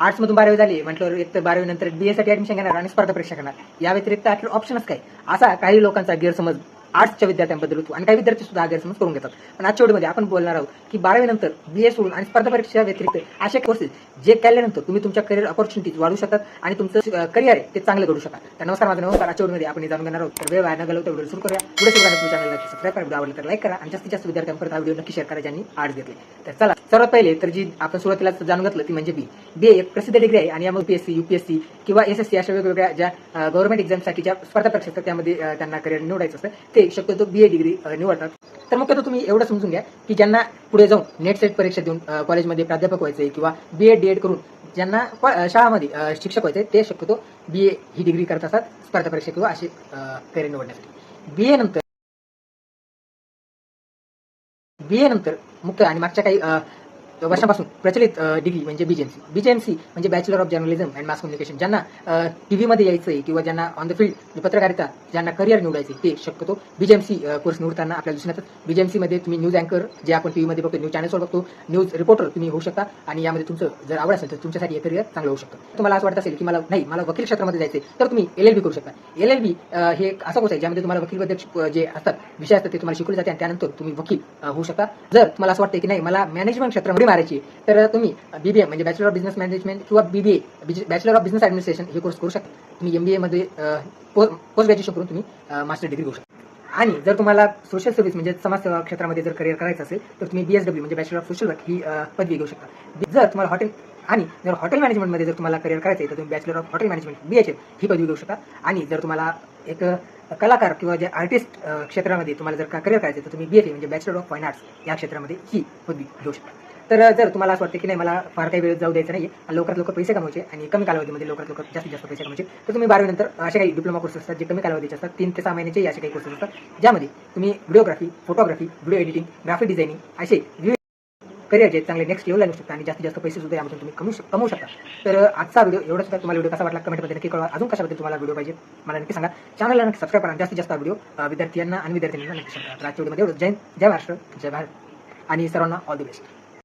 Arts मधून बारावी झाली म्हटल्यावर एक तर बारावी नंतर बीए साठी ऍडमिशन घेणार आणि स्पर्धा परीक्षा करणार या व्यतिरिक्त आपलं ऑप्शनच काय? असा काही लोकांचा गैरसमज आर्ट्सच्या विद्यार्थ्यांबद्दल होतो. आणि काही विद्यार्थी सुद्धा हा गैरसमज करून घेतात. पण आजच्या वेळेमध्ये आपण बोलणार आहोत की बारावी नंतर ए सोडून आणि स्पर्धा परीक्षा व्यतिरिक्त असे कोर्सेस जे केल्यानंतर तुम्ही तुमच्या करिअर ऑपॉर्च्युनिटीज वाढू शकतात आणि तुमचं करिअर आहे ते चांगलं घडू शकतात. तर नमस्कार माझं नमस्कार आजच्या वेळेमध्ये आपण जाणून घेणार आहोत. तर वेळ वाया न घालवता व्हिडिओ सुरू करूया. पुढे सुरू करण्यासाठी चॅनल नक्की सबस्क्राईब करा. व्हिडिओ आवडला तर लाईक करा आणि जास्तीत जास्त विद्यार्थ्यांपर्यंत हा व्हिडिओ नक्की शेअर करा ज्यांनी आर्ट्स घेतले. तर चला सर्वात पहिले तर जी आपण सुरुवातीला जाणून घेतलं ती म्हणजे बी बी एक प्रसिद्ध डिग्री आहे आणि यामध्ये पीएससी युपीएससी किंवा एसएससी अशा वेगवेगळ्या ज्या गव्हर्नमेंट एक्झामसाठी ज्या स्पर्धा परीक्षा असतात त्यामध्ये त्यांना करिअर निवडायचं असतं. ते शक्यतो बी ए डिग्री निवडतात. तर मुख्यतः तुम्ही एवढं समजून घ्या की ज्यांना पुढे जाऊन नेट सेट परीक्षा देऊन कॉलेजमध्ये प्राध्यापक व्हायचे किंवा बी एड डी एड करून ज्यांना शाळामध्ये शिक्षक व्हायचे ते शक्यतो बी ए ही डिग्री करत असतात स्पर्धा परीक्षा किंवा असे करिअर निवडण्यासाठी. बी ए नंतर बी ए नंतर मुख्य आणि मागच्या काही वर्षापासून प्रचलित डिग्री म्हणजे बीजेएमसी बीजेएमसी म्हणजे bachelor of journalism and mass communication ज्यांना टीव्हीमध्ये यायचं आहे किंवा ज्यांना ऑन द फील्ड पत्रकारिता ज्यांना करिअर निवडायचे ते शक्यतो बीजेएमसी कोर्स निवडताना आपल्याला दिसून येतात. बीजेएमसीमध्ये तुम्ही न्यूज अँकर जे आपण टीव्हीमध्ये बघतो न्यूज चॅनल्सवर बघतो न्यूज रिपोर्टर तुम्ही होऊ शकता. आणि यामध्ये तुमचं जर आवड असेल तर तुमच्यासाठी हे करिअर चांगलं होऊ शकतं. तुम्हाला असं वाटत असेल की मला नाही मला वकील क्षेत्रामध्ये जायचे तर तुम्ही एल एल बी करू शकता. एल एल बी हे असं असा कोर्स आहे ज्यामध्ये तुम्हाला वकील पद्धत जे असतात विषय असतात ते तुम्हाला शिकवले जाते आणि त्यानंतर तुम्ही वकील होऊ शकता. जर तुम्हाला असं वाटतं की नाही मला मॅनेजमेंट क्षेत्रामध्ये मारायची. तर तुम्ही बीबीए म्हणजे बॅचलर ऑफ बिझनेस मॅनेजमेंट किंवा BBA bachelor of business administration हे कोर्स करू शकता. तुम्ही एमबीए मध्ये पोस्ट ग्रॅज्युएशन करून तुम्ही मास्टर डिग्री करू शकता. आणि जर तुम्हाला सोशल सर्व्हिस म्हणजे समाजसेवा क्षेत्रामध्ये जर करिअर करायचं असेल तर तुम्ही बीएसडब्ल्यू म्हणजे बॅचलर ऑफ सोशल वर्क ही पदवी घेऊ शकता. जर तुम्हाला हॉटेल आणि जर हॉटेल मॅनेजमेंटमध्ये जर तुम्हाला करिअर करायचं आहे तर तुम्ही bachelor of hotel management B H ही पदवी घेऊ शकता. आणि जर तुम्हाला एक कलाकार किंवा जे आर्टिस्ट क्षेत्रामध्ये तुम्हाला जर का करिअर करायचं तर तुम्ही बी म्हणजे बॅचलर ऑफ फाईन आर्ट्स या क्षेत्रामध्ये ही पदवी घेऊ शकता. तर जर तुम्हाला असं वाटतं की नाही मला फार काही वेळ जाऊ द्यायचं नाही लवकरात लवकर पैसे कमवायचे आणि कमी कालावधीमध्ये लवकरात लवकर जास्तीत जास्त पैसे कमवायचे तर तुम्ही बारावीनंतर असे काही डिप्लोमा कोर्स असतात जे कमी कालावधीचे असतात तीन ते सहा महिन्याचे असे काही कोर्सेस असतात ज्यामध्ये तुम्ही videography photography video editing graphic designing असे विविध करिअर जे चांगले नेक्स्ट लेवलला नेऊ शकता आणि जास्तीत जास्त पैसे सुद्धा यामधून तुम्ही कमू शक- कमवू शकता. तर आजचा व्हिडिओ एवढा सुद्धा तुम्हाला व्हिडिओ कसा वाटला? कमेंटमध्ये नक्की कळवा. अजून कशाबद्दल तुम्हाला व्हिडिओ पाहिजे मला नक्की सांगा. चॅनलला नक्की सबस्क्राईब करा. जास्तीत जास्त व्हिडिओ विद्यार्थ्यांना आणि विद्यार्थ्यांना नक्की सांगा. आजच्या व्हिडिओमध्ये एवढं जय जय महाराष्ट्र. जय भारत. आणि सर्वांना ऑल द बेस्ट